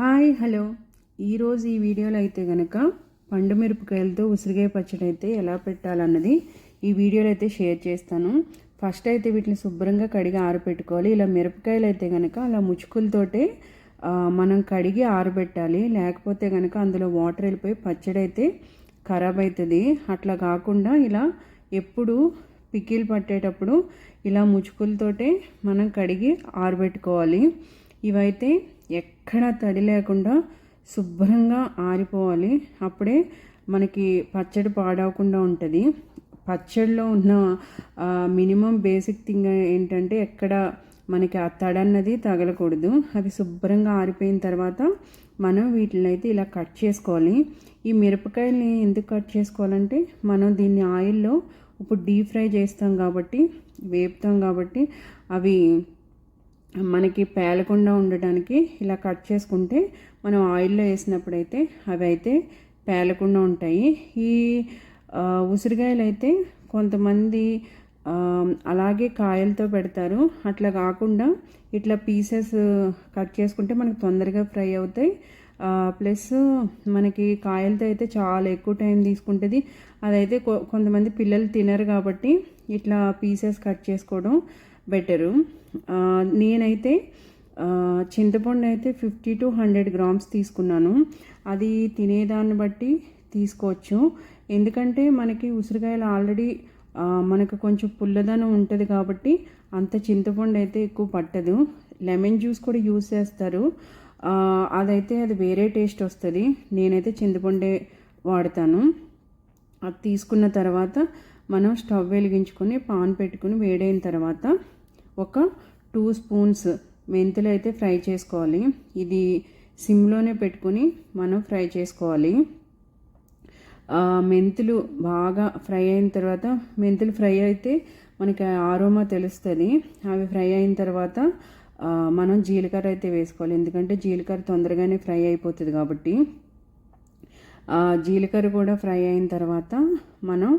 Hi hello. ఈరోజు ఈ వీడియోలో అయితే కనుక పండు మిరపకాయలతో ఉసిరికాయ పచ్చడి అయితే ఎలా పెట్టాలన్నది ఈ వీడియోలో అయితే షేర్ చేస్తాను. ఫస్ట్ అయితే వీటిని శుభ్రంగా కడిగి ఆరబెట్టుకోవాలి ఇలా మిరపకాయలు అయితే కనుక అలా ముచ్చుకులతోటే మనం కడిగి ఆరబెట్టాలి. లేకపోతే కనుక అందులో వాటర్ వెళ్ళిపోయి పచ్చడి అయితే ఖరాబ్ అవుతుంది. అట్లా కాకుండా ఇలా ఎప్పుడు పికిల్ పట్టేటప్పుడు ఇలా ముచ్చుకులతోటే మనం కడిగి ఆరబెట్టుకోవాలి. ఇవైతే ఎక్కడ తడి లేకుండా శుభ్రంగా ఆరిపోవాలి. అప్పుడే మనకి పచ్చడి పాడవకుండా ఉంటుంది. పచ్చడిలో ఉన్న మినిమం బేసిక్ థింగ్ ఏంటంటే ఎక్కడ మనకి ఆ తడన్నది తగలకూడదు. అవి శుభ్రంగా ఆరిపోయిన తర్వాత మనం వీటిని అయితే ఇలా కట్ చేసుకోవాలి. ఈ మిరపకాయల్ని ఎందుకు కట్ చేసుకోవాలంటే మనం దీన్ని ఆయిల్లో ఇప్పుడు డీప్ ఫ్రై చేస్తాం కాబట్టి వేపుతాం కాబట్టి అవి మనకి పేలకుండా ఉండటానికి ఇలా కట్ చేసుకుంటే మనం ఆయిల్లో వేసినప్పుడైతే అవి అయితే పేలకుండా ఉంటాయి. ఈ ఉసిరికాయలు అయితే కొంతమంది అలాగే కాయలతో పెడతారు. అట్లా కాకుండా ఇట్లా పీసెస్ కట్ చేసుకుంటే మనకు తొందరగా ఫ్రై అవుతాయి. ప్లస్ మనకి కాయలతో అయితే చాలా ఎక్కువ టైం తీసుకుంటుంది. అదైతే కొంతమంది పిల్లలు తినరు కాబట్టి ఇట్లా పీసెస్ కట్ చేసుకోవడం బెటరు. నేనైతే చింతపండు అయితే ఫిఫ్టీ టు హండ్రెడ్ గ్రామ్స్ తీసుకున్నాను. అది తినేదాన్ని బట్టి తీసుకోవచ్చు. ఎందుకంటే మనకి ఉసిరికాయలు ఆల్రెడీ మనకు కొంచెం పుల్లదనం ఉంటుంది కాబట్టి అంత చింతపండు అయితే ఎక్కువ పట్టదు. లెమన్ జ్యూస్ కూడా యూజ్ చేస్తారు. అదైతే అది వేరే టేస్ట్ వస్తుంది. నేనైతే చింతపండే వాడతాను. అది తీసుకున్న తర్వాత మనం స్టవ్ వెలిగించుకొని పాన్ పెట్టుకుని వేడైన తర్వాత ఒక టూ స్పూన్స్ మెంతులు అయితే ఫ్రై చేసుకోవాలి. ఇది సిమ్లోనే పెట్టుకొని మనం ఫ్రై చేసుకోవాలి. మెంతులు బాగా ఫ్రై అయిన తర్వాత మెంతులు ఫ్రై అయితే మనకి ఆరోమా తెలుస్తుంది. అవి ఫ్రై అయిన తర్వాత మనం జీలకర్ర అయితే వేసుకోవాలి. ఎందుకంటే జీలకర్ర తొందరగానే ఫ్రై అయిపోతుంది కాబట్టి. జీలకర్ర కూడా ఫ్రై అయిన తర్వాత మనం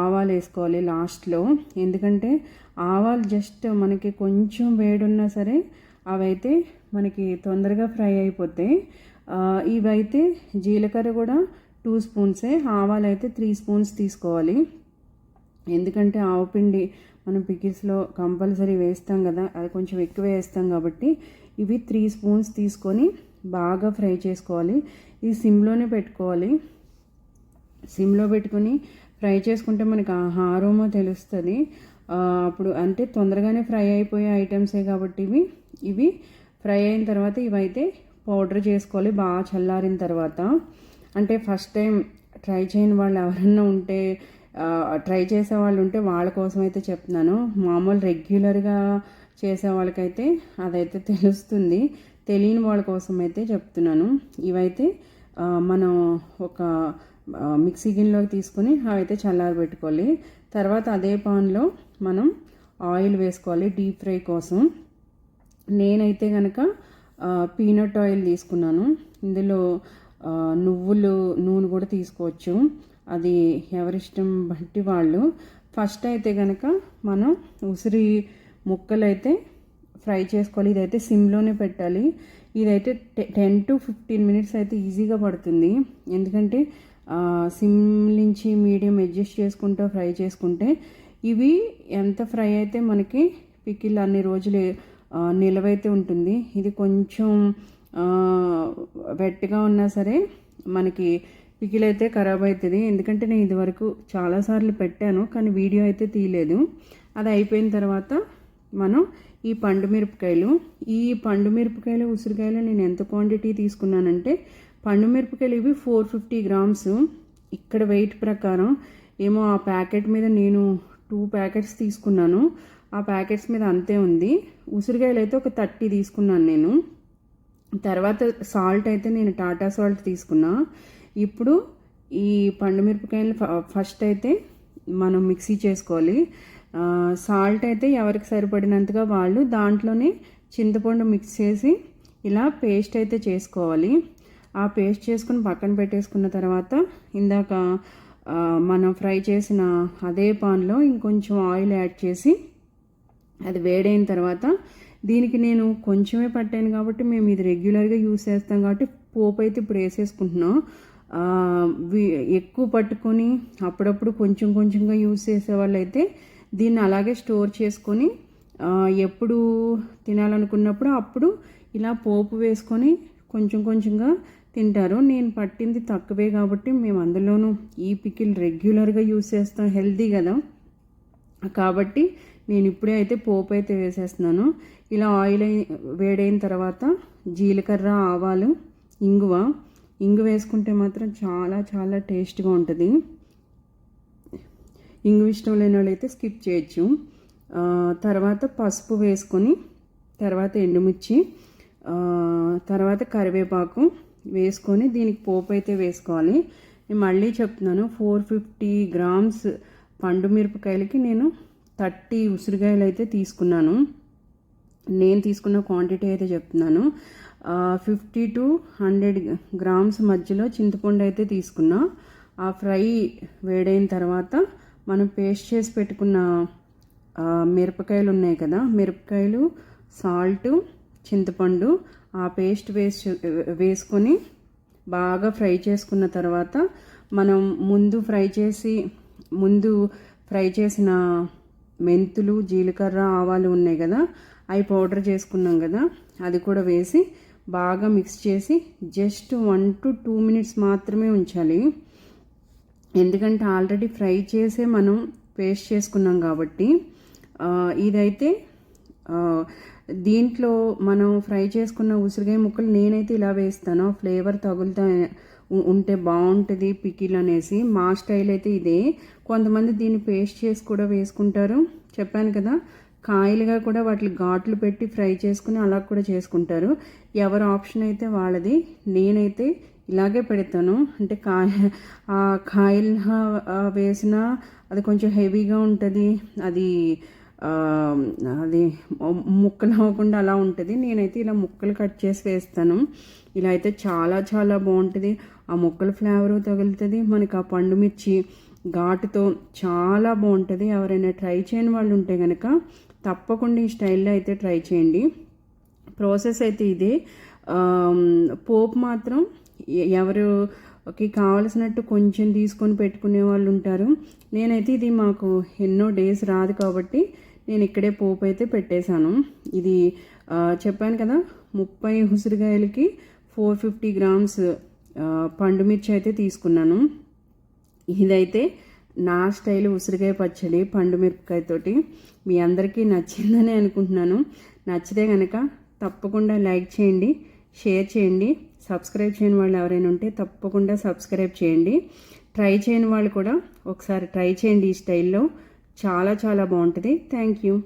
ఆవాలు వేసుకోవాలి లాస్ట్లో. ఎందుకంటే ఆవాలు జస్ట్ మనకి కొంచెం వేడున్నా సరే అవైతే మనకి తొందరగా ఫ్రై అయిపోతాయి ఇవైతే జీలకర్ర కూడా టూ స్పూన్సే ఆవాలు అయితే త్రీ స్పూన్స్ తీసుకోవాలి. ఎందుకంటే ఆవపిండి మనం పికిల్స్లో కంపల్సరీ వేస్తాం కదా అది కొంచెం ఎక్కువ వేస్తాం కాబట్టి ఇవి త్రీ స్పూన్స్ తీసుకొని బాగా ఫ్రై చేసుకోవాలి. ఇది సిమ్లోనే పెట్టుకోవాలి. సిమ్లో పెట్టుకొని ఫ్రై చేసుకుంటే మనకి ఆహారమో తెలుస్తుంది. అప్పుడు అంటే తొందరగానే ఫ్రై అయిపోయే ఐటమ్సే కాబట్టి ఇవి. ఇవి ఫ్రై అయిన తర్వాత ఇవైతే పౌడర్ చేసుకోవాలి బాగా చల్లారిన తర్వాత. అంటే ఫస్ట్ టైం ట్రై చేయని వాళ్ళు ఎవరన్నా ఉంటే ట్రై చేసే వాళ్ళు ఉంటే వాళ్ళ కోసం అయితే చెప్తున్నాను. మామూలు రెగ్యులర్గా చేసే వాళ్ళకైతే అదైతే తెలుస్తుంది. తెలియని వాళ్ళ కోసం అయితే చెప్తున్నాను. ఇవైతే మనం ఒక మిక్సీ గిన్నెలోకి తీసుకొని అవైతే చల్లారబెట్టుకోవాలి తర్వాత అదే పాన్లో మనం ఆయిల్ వేసుకోవాలి డీప్ ఫ్రై కోసం. నేనైతే కనుక పీనట్ ఆయిల్ తీసుకున్నాను. ఇందులో నువ్వులు నూనె కూడా తీసుకోవచ్చు. అది ఎవరిష్టం బట్టి వాళ్ళు. ఫస్ట్ అయితే కనుక మనం ఉసిరి ముక్కలు అయితే ఫ్రై చేసుకోవాలి. ఇదైతే సిమ్లోనే పెట్టాలి. ఇదైతే టెన్ టు ఫిఫ్టీన్ మినిట్స్ అయితే ఈజీగా పడుతుంది. ఎందుకంటే సిమ్ నుంచి మీడియం అడ్జస్ట్ చేసుకుంటూ ఫ్రై చేసుకుంటే ఇవి ఎంత ఫ్రై అయితే మనకి పికిల్ అన్ని రోజులు నిలవైతే ఉంటుంది. ఇది కొంచెం వెట్టిగా వెట్గా ఉన్నా సరే మనకి పికిల్ అయితే ఖరాబ్ అవుతుంది ఎందుకంటే నేను ఇదివరకు చాలాసార్లు పెట్టాను కానీ వీడియో అయితే తీయలేదు. అది అయిపోయిన తర్వాత మనం ఈ పండు మిరపకాయలు ఈ పండు మిరపకాయలు ఉసిరికాయలు నేను ఎంత క్వాంటిటీ తీసుకున్నానంటే పండు మిరపకాయలు ఇవి ఫోర్ ఫిఫ్టీ గ్రామ్స్ ఇక్కడ వెయిట్ ప్రకారం ఏమో ఆ ప్యాకెట్ మీద నేను టూ ప్యాకెట్స్ తీసుకున్నాను. ఆ ప్యాకెట్స్ మీద అంతే ఉంది. ఉసిరికాయలు అయితే ఒక థర్టీ తీసుకున్నాను నేను. తర్వాత సాల్ట్ అయితే నేను టాటా సాల్ట్ తీసుకున్నా. ఇప్పుడు ఈ పండు మిరపకాయలు ఫ- ఫస్ట్ అయితే మనం మిక్సీ చేసుకోవాలి. సాల్ట్ అయితే ఎవరికి సరిపడినంతగా వాళ్ళు దాంట్లోనే చింతపండు మిక్స్ చేసి ఇలా పేస్ట్ అయితే చేసుకోవాలి. ఆ పేస్ట్ చేసుకుని పక్కన పెట్టేసుకున్న తర్వాత ఇందాక మనం ఫ్రై చేసిన అదే పాన్లో ఇంకొంచెం ఆయిల్ యాడ్ చేసి అది వేడైన తర్వాత దీనికి నేను కొంచెమే పట్టాను కాబట్టి మేము ఇది రెగ్యులర్గా యూస్ చేస్తాం కాబట్టి పోపు అయితే ఇప్పుడు వేసేసుకుంటున్నాం. వి- ఎక్కువ పట్టుకొని అప్పుడప్పుడు కొంచెం కొంచెంగా యూస్ చేసే వాళ్ళైతే దీన్ని అలాగే స్టోర్ చేసుకొని ఎప్పుడు తినాలనుకున్నప్పుడు అప్పుడు ఇలా పోపు వేసుకొని కొంచెం కొంచెంగా తింటారు. నేను పట్టింది తక్కువే కాబట్టి మేము అందులోనూ ఈ పికిల్ రెగ్యులర్గా యూస్ చేస్తాం. హెల్తీ కదా. కాబట్టి నేను ఇప్పుడే అయితే పోపు అయితే వేసేస్తున్నాను. ఇలా ఆయిల్ వేడైన తర్వాత జీలకర్ర ఆవాలు ఇంగువ ఇంగు వేసుకుంటే మాత్రం చాలా చాలా టేస్ట్గా ఉంటుంది. ఇంగు ఇష్టం లేని వాళ్ళైతే స్కిప్ చేయొచ్చు. తర్వాత పసుపు వేసుకొని తర్వాత ఎండుమిర్చి తర్వాత కరివేపాకు వేసుకొని దీనికి పోపు అయితే వేసుకోవాలి. నేను మళ్ళీ చెప్తున్నాను ఫోర్ ఫిఫ్టీ గ్రామ్స్ పండు మిరపకాయలకి నేను థర్టీ ఉసిరికాయలు అయితే తీసుకున్నాను. నేను తీసుకున్న క్వాంటిటీ అయితే చెప్తున్నాను. ఫిఫ్టీ టు హండ్రెడ్ గ్రామ్స్ మధ్యలో చింతపండు అయితే తీసుకున్నా. ఆ ఫ్రై వేడైన తర్వాత మనం పేస్ట్ చేసి పెట్టుకున్న మిరపకాయలు ఉన్నాయి కదా మిరపకాయలు సాల్ట్ చింతపండు ఆ పేస్ట్ వేసి వేసుకొని బాగా ఫ్రై చేసుకున్న తర్వాత మనం ముందు ఫ్రై చేసి ముందు ఫ్రై చేసిన మెంతులు జీలకర్ర ఆవాలు ఉన్నాయి కదా అవి పౌడర్ చేసుకున్నాం కదా అది కూడా వేసి బాగా మిక్స్ చేసి just one to two minutes మాత్రమే ఉంచాలి. ఎందుకంటే ఆల్రెడీ ఫ్రై చేసే మనం పేస్ట్ చేసుకున్నాం కాబట్టి ఇదైతే దీంట్లో మనం ఫ్రై చేసుకున్న ఉసిరికాయ ముక్కలు నేనైతే ఇలా వేస్తాను. ఫ్లేవర్ తగులుతా ఉంటే బాగుంటుంది పికిల్ అనేసి. మా స్టైల్ అయితే ఇదే. కొంతమంది దీన్ని పేస్ట్ చేసి కూడా వేసుకుంటారు. చెప్పాను కదా కాయలుగా కూడా వాటికి ఘాట్లు పెట్టి ఫ్రై చేసుకుని అలా కూడా చేసుకుంటారు. ఎవరి ఆప్షన్ అయితే వాళ్ళది. నేనైతే ఇలాగే పెడతాను. అంటే కాయ ఆ కాయలు వేసిన అది కొంచెం హెవీగా ఉంటుంది. అది అది ముక్కలు అవ్వకుండా అలా ఉంటుంది. నేనైతే ఇలా ముక్కలు కట్ చేసి వేస్తాను. ఇలా అయితే చాలా చాలా బాగుంటుంది. ఆ ముక్కల ఫ్లేవరు తగులుతుంది. మనకి ఆ పండు మిర్చి ఘాటుతో చాలా బాగుంటుంది. ఎవరైనా ట్రై చేయని వాళ్ళు ఉంటే కనుక తప్పకుండా ఈ స్టైల్లో అయితే ట్రై చేయండి. ప్రాసెస్ అయితే ఇదే. పోపు మాత్రం ఎవరుకి కావలసినట్టు కొంచెం తీసుకొని పెట్టుకునే వాళ్ళు ఉంటారు నేనైతే ఇది మాకు ఎన్నో డేస్ రాదు కాబట్టి నేను ఇక్కడే పోపు అయితే పెట్టేశాను. ఇది చెప్పాను కదా ముప్పై ఉసిరికాయలకి ఫోర్ ఫిఫ్టీ గ్రామ్స్ పండుమిర్చి అయితే తీసుకున్నాను. ఇదైతే నా స్టైల్ ఉసిరికాయ పచ్చడి పండుమిరపకాయతోటి మీ అందరికీ నచ్చిందని అనుకుంటున్నాను. నచ్చితే కనుక తప్పకుండా లైక్ చేయండి షేర్ చేయండి. సబ్స్క్రైబ్ చేయని వాళ్ళు ఎవరైనా ఉంటే తప్పకుండా సబ్స్క్రైబ్ చేయండి. ట్రై చేయని వాళ్ళు కూడా ఒకసారి ట్రై చేయండి ఈ స్టైల్లో. చాలా చాలా బాగుంటుంది. Thank you.